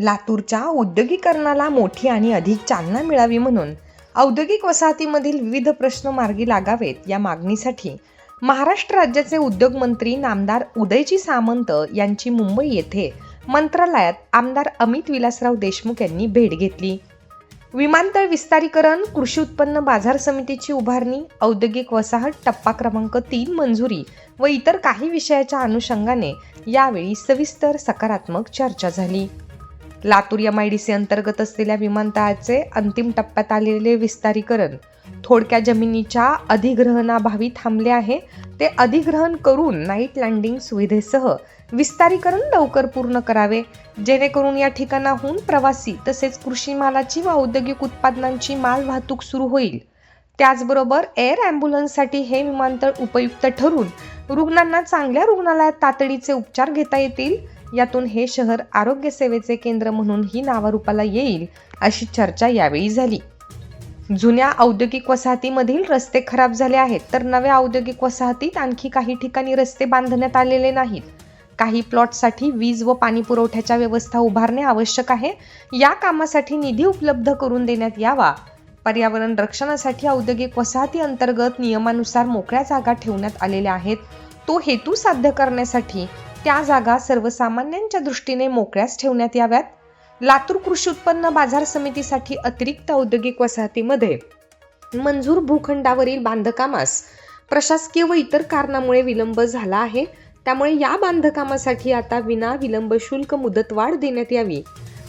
लातूरच्या औद्योगिकरणाला मोठी आणि अधिक चालना मिळावी म्हणून औद्योगिक वसाहतीमधील विविध प्रश्न मार्गी लागावेत या मागणीसाठी महाराष्ट्र राज्याचे उद्योग मंत्री नामदार उदयजी सामंत यांची मुंबई येथे मंत्रालयात आमदार अमित विलासराव देशमुख यांनी भेट घेतली. विमानतळ विस्तारीकरण कृषी उत्पन्न बाजार समितीची उभारणी औद्योगिक वसाहत टप्पा क्रमांक तीन मंजुरी व इतर काही विषयाच्या अनुषंगाने यावेळी सविस्तर सकारात्मक चर्चा झाली. Latur M I D C अंतर्गत असलेल्या विमानतळाचे अंतिम टप्प्यात आलेले विस्तारीकरण थोडक्या जमिनीच्या अधिग्रहणाभावी थांबले आहे. ते अधिग्रहण करून नाईट लँडिंग सुविधेसह विस्तारीकरण लवकर पूर्ण करावे. जेणेकरून या ठिकाणाहून प्रवासी तसेच कृषी मालाची व औद्योगिक उत्पादनांची माल वाहतूक सुरू होईल. त्याचबरोबर एअर ॲम्ब्युलन्ससाठी हे विमानतळ उपयुक्त ठरून रुग्णांना चांगल्या रुग्णालयात तातडीचे उपचार घेता येतील. यातून हे शहर आरोग्य सेवेचे केंद्र म्हणूनही नावारूपाला येईल अशी चर्चा यावेळी झाली. जुन्या औद्योगिक वसाहतीमधील रस्ते खराब झाले आहेत तर नव्या औद्योगिक वसाहतीत आणखी काही ठिकाणी रस्ते बांधण्यात आलेले नाहीत. काही प्लॉटसाठी वीज व पाणी पुरवठ्याच्या व्यवस्था उभारणे आवश्यक आहे. या कामासाठी निधी उपलब्ध करून देण्यात यावा. पर्यावरण रक्षणासाठी औद्योगिक वसाहती अंतर्गत नियमानुसार मोकळ्या जागा ठेवण्यात आलेल्या आहेत. तो हेतू साध्य करण्यासाठी त्या जागा सर्वसामान्यांच्या दृष्टीने मोकळ्याच ठेवण्यात याव्यात. लातूर कृषी उत्पन्न बाजार समितीसाठी अतिरिक्त औद्योगिक वसाहतीमध्ये मंजूर भूखंडावरील बांधकामास प्रशासकीय व इतर कारणामुळे विलंब झाला आहे. त्यामुळे या बांधकामासाठी आता विना विलंब शुल्क मुदतवाढ देण्यात यावी.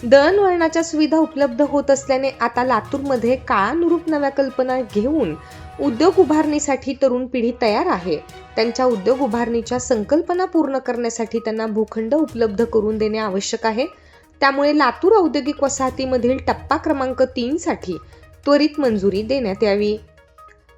दळणवळणाच्या सुविधा उपलब्ध होत असल्याने आता लातूरमध्ये काळानुरूप नव्या कल्पना घेऊन उद्योग उभारणीसाठी तरुण पिढी तयार आहे. त्यांच्या उद्योग उभारणीच्या संकल्पना पूर्ण करण्यासाठी त्यांना भूखंड उपलब्ध करून देणे आवश्यक आहे. त्यामुळे लातूर औद्योगिक वसाहतीमधील टप्पा क्रमांक तीनसाठी त्वरित मंजुरी देण्यात यावी.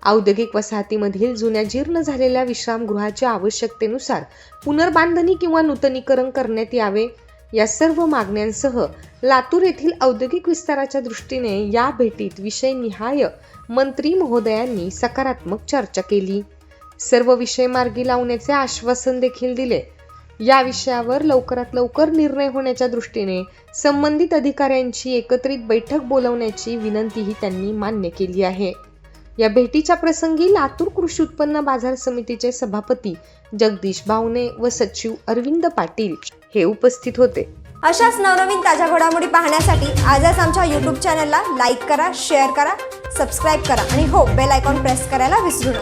औद्योगिक वसाहतीमधील जुन्या जीर्ण झालेल्या विश्रामगृहाच्या आवश्यकतेनुसार पुनर्बांधणी किंवा नूतनीकरण करण्यात यावे. या सर्व मागण्यांसह लातूर येथील औद्योगिक विस्ताराच्या दृष्टीने या भेटीत विषय निहाय मंत्री महोदयांनी सकारात्मक चर्चा केली. सर्व विषय मार्गी लावण्याचे आश्वासन देखील दिले. या विषयावर लवकरात लवकर निर्णय होण्याच्या दृष्टीने संबंधित अधिकाऱ्यांची एकत्रित बैठक बोलवण्याची विनंतीही त्यांनी मान्य केली आहे. या भेटीच्या प्रसंगी लातूर कृषी उत्पन्न बाजार समितीचे सभापती जगदीश भावने व सचिव अरविंद पाटील हे उपस्थित होते. अशाच नवनवीन ताज्या घडामोडी पाहण्यासाठी आजच आमच्या यूट्यूब चॅनलला लाईक करा शेअर करा सबस्क्राईब करा आणि हो बेल आयकॉन प्रेस करायला विसरू नका.